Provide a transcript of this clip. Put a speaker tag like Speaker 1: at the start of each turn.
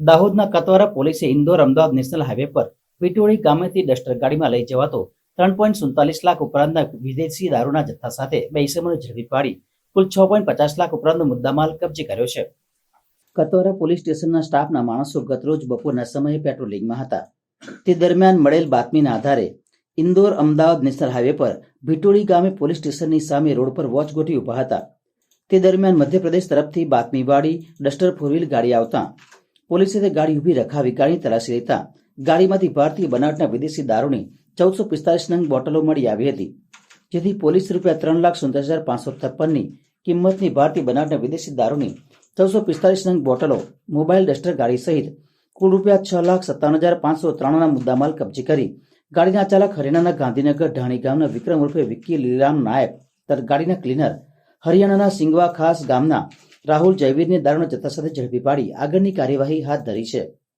Speaker 1: દાહોદના કતવારા પોલીસે Indore Ahmedabad national highway પર વિટોળી ગામેથી ડસ્ટર ગાડીમાં લઈ જવાતો ત્રણ પોઈન્ટ સુડતાલીસ લાખ ઉપરાંતના વિદેશી દારૂના જથ્થા સાથે બે ઇસમોને ઝડપી પાડી કુલ છ પોઈન્ટ પચાસ લાખ ઉપરાંતનો મુદ્દામાલ કબજે કર્યો છે. કતવારા પોલીસ સ્ટેશનના સ્ટાફના માણસો ગતરોજ બપોરના સમયે પેટ્રોલિંગમાં હતા. તે દરમિયાન મળેલ બાતમીના આધારે ઇન્દોર અમદાવાદ નેશનલ હાઈવે પર ભીટોળી ગામે પોલીસ સ્ટેશનની સામે રોડ પર વોચ ગોઠવી ઊભા હતા. તે દરમિયાન મધ્યપ્રદેશ તરફથી બાતમીવાળી ડસ્ટર ફોર વ્હીલ ગાડી આવતા પોલીસે તે ગાડી ઊભી રખાવી ગાડીની તલાશી લેતા ગાડીમાંથી ભારતીય બનાવટના વિદેશી દારૂની ચૌદસો પિસ્તાલીસ નંગ બોટલો મળી આવી હતી. જેથી પોલીસ રૂપિયા ત્રણ લાખ સુડતાલીસ હજાર પાંચસો છપ્પનની કિંમતની ભારતીય બનાવટના વિદેશી દારૂની ચૌદસો પિસ્તાલીસ નંગ બોટલો, મોબાઈલ ડસ્ટર ગાડી સહિત કુલ રૂપિયા છ લાખ સત્તાવન હજાર પાંચસો ત્રણના મુદ્દામાલ કબજે કરી ગાડીના ચાલક હરિયાણાના ગાંધીનગર ઢાણી ગામના વિક્રમ ઉર્ફે વિક્કી લીલામ નાયક તથા ગાડીના ક્લીનર હરિયાણાના સિંગવા ખાસ ગામના રાહુલ જયવીરને દારૂના જથ્થા સાથે ઝડપી પાડી આગળની કાર્યવાહી હાથ ધરી છે.